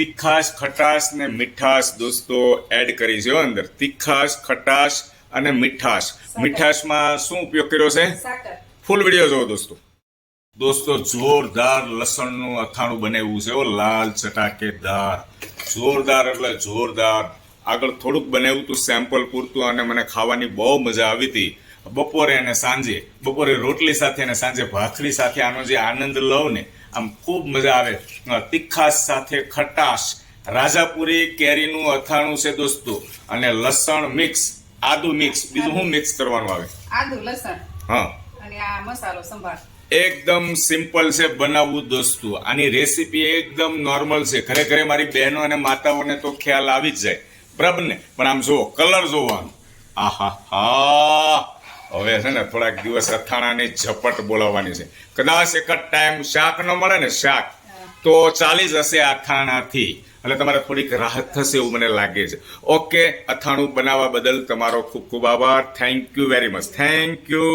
તીખાશ ખટાશ ને મીઠાશ દોસ્તો એડ કરી છે અંદર તીખાશ ખટાશ અને મીઠાશ. મીઠાશમાં શું ઉપયોગ કર્યો છે? ફૂલ વીડિયો જોવો દોસ્તો. દોસ્તો જોરદાર લસણનું અથાણું બનાવ્યું છે લાલ ચટાકેદાર જોરદાર એટલે જોરદાર. આગળ થોડુંક બનાવ્યું હતું સેમ્પલ પૂરતું અને મને ખાવાની બહુ મજા આવી હતી. બપોરે અને સાંજે બપોરે રોટલી સાથે અને સાંજે ભાખરી સાથે આનો જે આનંદ લઉં ને આમ ખૂબ મજા આવે. તીખાશ સાથે ખટાશ. રાજાપુરી કેરીનું અથાણું છે દોસ્તો. અને લસણ મિક્સ આદુ મિક્સ બીજું શું મિક્સ કરવાનું આવે? આદુ લસણ. હા. અને આ મસાલો સંભાર. એકદમ સિમ્પલ છે બનાવવું દોસ્તો. આની રેસીપી એકદમ નોર્મલ છે. ઘરે મારી બહેનો અને માતાઓને તો ખ્યાલ આવી જ જાય. બરાબર ને? પણ આમ જુઓ કલર જોવાનો. આહા હા હવે છે ને થોડાક દિવસ અથાણાની ઝપટ બોલાવવાની છે. કદાચ એક જ ટાઈમ શાક ન મળે ને શાક તો ચાલી જશે અથાણાથી. એટલે તમારે થોડીક રાહત થશે એવું મને લાગે છે. ઓકે અથાણું બનાવવા બદલ તમારો ખૂબ ખૂબ આભાર. Thank you very much thank you